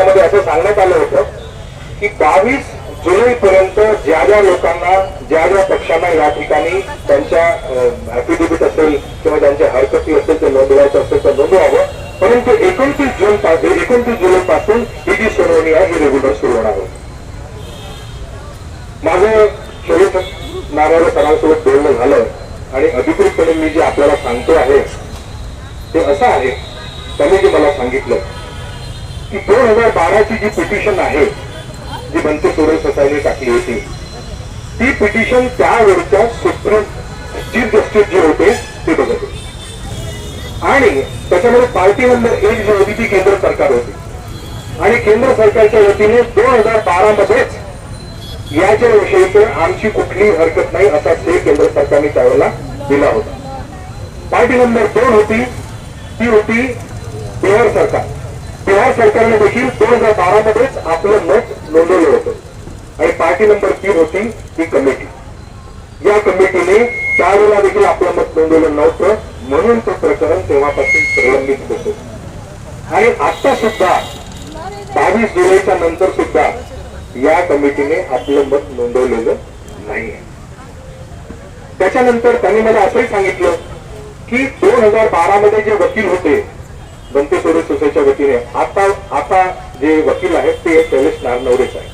त्याच्यामध्ये असं सांगण्यात आलं होतं की बावीस जुलै पर्यंत ज्या ज्या लोकांना ज्या ज्या पक्षांना या ठिकाणी त्यांच्या ऍफिडेव्हिट असेल किंवा त्यांच्या हरकती असेल ते नोंदवायचं असेल तर नोंदवावं. परंतु एकोणतीस जून पासून एकोणतीस जुलै पासून ही जी सुनावणी आहे ही रेग्युलर सुरू होणार आहे. माझं शेवट नारायण सरांसोबत बोलणं झालं आणि अधिकृतपणे मी जे आपल्याला सांगतो आहे ते असं आहे त्यांनी जे मला सांगितलं की दोन हजार बाराची जी पिटिशन आहे जी बनते सोडल सोसायटी टाकली होती ती पिटिशन त्यावेळच्या सुप्रीम चीफ जस्टिस जे होते ते बघत होते. आणि त्याच्यामध्ये पार्टी नंबर एक जी होती ती केंद्र सरकार होती. आणि केंद्र सरकारच्या वतीने दोन हजार बारा मध्येच याच्या विषयीचं आमची कुठलीही हरकत नाही असा ते केंद्र सरकारने त्यावेळेला दिला होता. पार्टी नंबर दोन होती ती होती बिहार सरकार. बिहार सरकारने देखील दोन हजार बारा मध्येच आपलं मत नोंदवलं होतं. आणि पार्टी नंबर तीन होती ही कमिटी. या कमिटीने त्यावेळेला देखील आपलं मत नोंदवलं नव्हतं म्हणून ते प्रकरण तेव्हापासून प्रलंबित होतं. आणि आता सुद्धा बावीस जुलैच्या नंतर सुद्धा या कमिटीने आपलं मत नोंदवलेलं नाहीये. त्याच्यानंतर त्यांनी मला असंही सांगितलं की दोन हजार बारा मध्ये जे वकील होते बनते सोडे सोसायटीच्या वतीने आता आता जे वकील आहेत ते शैलेश नारनवरेच आहे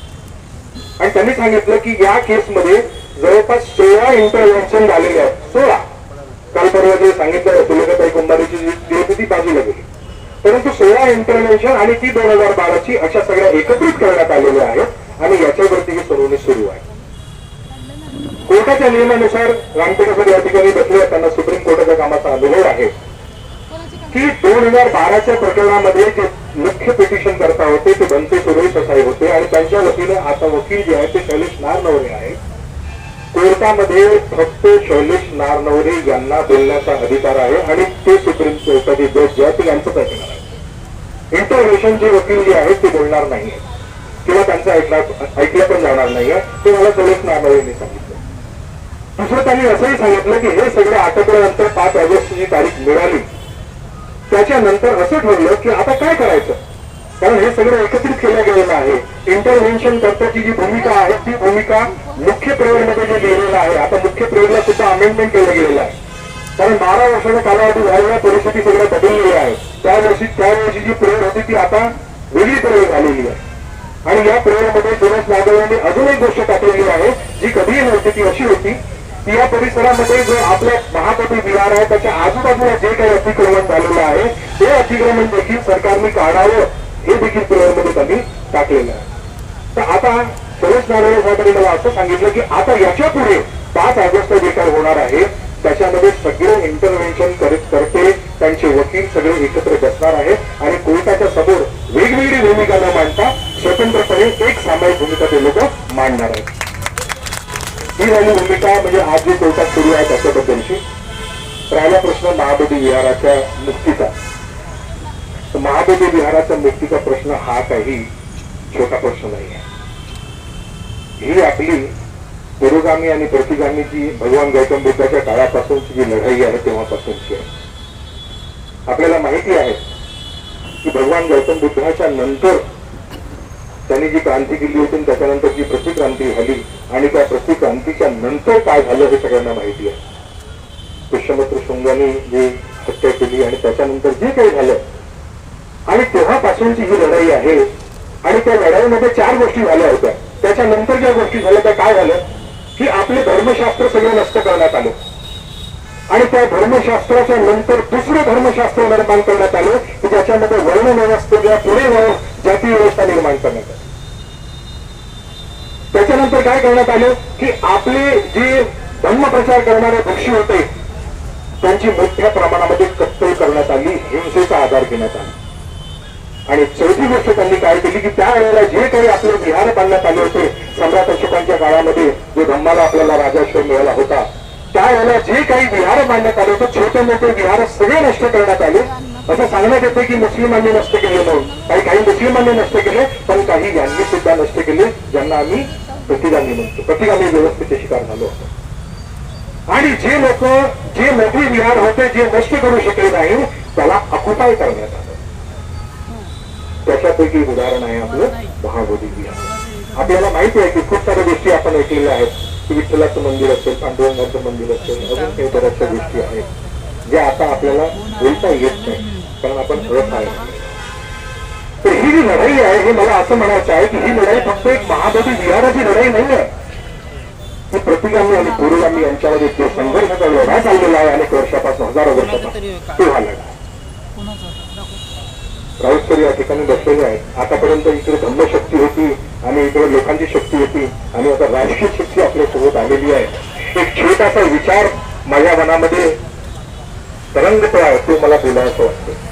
आणि त्यांनी सांगितलं की या केसमध्ये जवळपास सोळा इंटरव्हेन्शन झालेले आहेत. सोळा. काल परवा जे सांगितलं सुलेखाताई कुंभारीची जी जी होती ती बाजूला गेली. परंतु सोळा इंटरव्हेन्शन आणि ती दोन हजार बाराची अशा सगळ्या एकत्रित करण्यात आलेल्या आहेत आणि याच्यावरती ही सुनावणी सुरू आहे. कोर्टाच्या नियमानुसार रामटेके या ठिकाणी बसले त्यांना सुप्रीम कोर्टाच्या कामाचा अनुभव आहे. की दोन हजार बाराच्या प्रकरणामध्ये जे मुख्य पिटिशन करता होते ते बनते सुरेश ससाई होते आणि त्यांच्या वतीने आता वकील जे आहेत ते शैलेश नारनवरे आहेत. कोर्टामध्ये फक्त शैलेश नारनवरे यांना बोलण्याचा अधिकार आहे आणि ते सुप्रीम कोर्टाचे जज जे आहेत ते यांचंच ऐकणार आहे इंटरव्हेशन वकील जे आहेत ते बोलणार नाही किंवा त्यांचं ऐकणार ऐकलं पण जाणार नाहीये. ते मला शैलेश नारनवरेंनी सांगितलं. दुसरं त्यांनी असंही सांगितलं की हे सगळं आटोपल्यानंतर पाच ऑगस्टची तारीख मिळाली त्याच्यानंतर असं ठरलं की आता काय करायचं? कारण हे सगळं एकत्रित केलं गेलेलं आहे. इंटरव्हेन्शन करताची जी भूमिका आहे ती भूमिका मुख्य प्रयोगमध्ये जे लिहिलेलं आहे आता मुख्य प्रयोगला सुद्धा अमेंडमेंट केलं गेलेलं आहे. कारण बारा वर्षाचा कालावधी झालेल्या परिस्थिती सगळ्या बदललेली आहे. त्या वर्षी त्यावेळेची जी प्रयोग होती ती आता वेगळी प्रयोग झालेली आहे. आणि या प्रयोगामध्ये दिनेश नागव यांनी अजून एक गोष्ट टाकलेली आहे जी कधीही नव्हती ती अशी होती या परिसरामध्ये जो आपल्या महाकवी विहार आहे त्याच्या आजूबाजूला जे काही अतिक्रमण झालेलं आहे ते अतिक्रमण देखील सरकारने काढावं हे देखील प्रयोगामध्ये त्यांनी टाकलेलं आहे. तर आता सुरेश नारायण साहेबांनी मला असं सांगितलं की आता याच्यापुढे पाच ऑगस्ट जे काय होणार आहे त्याच्यामध्ये सगळे इंटरव्हेन्शन करत करते त्यांचे वकील सगळे एकत्र बसणार आहे आणि कोर्टाच्या समोर वेगवेगळी भूमिका न मांडता स्वतंत्रपणे एक सामायिक भूमिका ते लोक मांडणार आहेत. ही झाली भूमिका म्हणजे आज जे कोर्टात सुरू आहे त्याच्याबद्दलची. राहिला प्रश्न महाबोधी विहाराच्या मुक्तीचा. तर महाबोधी विहाराच्या मुक्तीचा प्रश्न हा काही छोटा प्रश्न नाही आहे. ही आपली पुरोगामी आणि प्रतिगामीची भगवान गौतम बुद्धाच्या काळापासूनची जी लढाई आहे तेव्हापासूनची आहे. आपल्याला माहिती आहे की भगवान गौतम बुद्धाच्या नंतर त्यांनी जी क्रांती केली होती त्याच्यानंतर जी प्रतिक्रांती झाली आणि त्या प्रतिक्रांतीच्या नंतर काय झालं हे सगळ्यांना माहिती आहे. पुष्यमत्र शृंगाने जी हत्या केली आणि त्याच्यानंतर जे काही झालं आणि तेव्हापासूनची ही लढाई आहे आणि त्या लढाईमध्ये चार गोष्टी झाल्या होत्या. त्याच्यानंतर ज्या गोष्टी झाल्या त्या काय झालं? की आपले धर्मशास्त्र सगळं नष्ट करण्यात आलं. आणि त्या धर्मशास्त्राच्या नंतर दुसरं धर्मशास्त्र निर्माण करण्यात आलं की ज्याच्यामध्ये वर्ण व्यवस्थेच्या पुढे जाऊन जाती व्यवस्था निर्माण करण्यात आली. त्याच्यानंतर काय करण्यात आलं की आपले जे धर्मप्रचार करणारे पक्षी होते त्यांची मोठ्या प्रमाणामध्ये कत्तल करण्यात आली हिंसेचा आधार घेण्यात आला. आणि चौथी गोष्ट त्यांनी काय केली की त्यावेळेला जे काही आपले विहार बांधण्यात आले होते सम्राट अशोकांच्या काळामध्ये जो धम्माला आपल्याला राजाश्रय मिळाला होता त्यावेळेला जे काही विहार बांधण्यात आले होते छोटे मोठे विहार सगळे नष्ट करण्यात आले. असं सांगण्यात येते की मुस्लिमांनी नष्ट केले म्हणून. काही काही मुस्लिमांनी नष्ट केले पण काही यांनी सुद्धा नष्ट केले ज्यांना आम्ही प्रतिगामी म्हणतो. प्रतिगामी व्यवस्थेचे शिकार झालो होतो. आणि जे लोक जे मोठे विहार होते जे नष्ट करू शकले नाही त्याला अकुपाय करण्यात आलं. त्याच्यापैकी उदाहरण आहे आपलं महाबोधी विहार. आपल्याला माहिती आहे की खूप साऱ्या गोष्टी आपण ऐकलेल्या आहेत. की विठ्ठलाचं मंदिर असेल पांडुरंगाचं मंदिर असेल अजून काही बऱ्याचशा गोष्टी आहेत. ज्या आता आपल्याला बोलता येत नाही कारण आपण रथ आहे ही लढाई आहे हे मला असं म्हणायचं आहे की ही लढाई फक्त एक महाबोधी विहाराची लढाई नाही आहे ही प्रतिगामी आणि पुरोगामी यांच्यामध्ये जो संघर्षाचा लढा चाललेला आहे अनेक वर्षापासून हजारो वर्षापासून. तो हा लढा. राऊतकर या ठिकाणी बसलेले आहेत. आतापर्यंत इकडे धम्मशक्ती होती आणि इकडे लोकांची शक्ती होती आणि आता राजकीय शक्ती आपल्यासोबत आलेली आहे. एक छोटासा विचार माझ्या मनामध्ये तरंगतो आहे तो मला बोलायचं वाटतं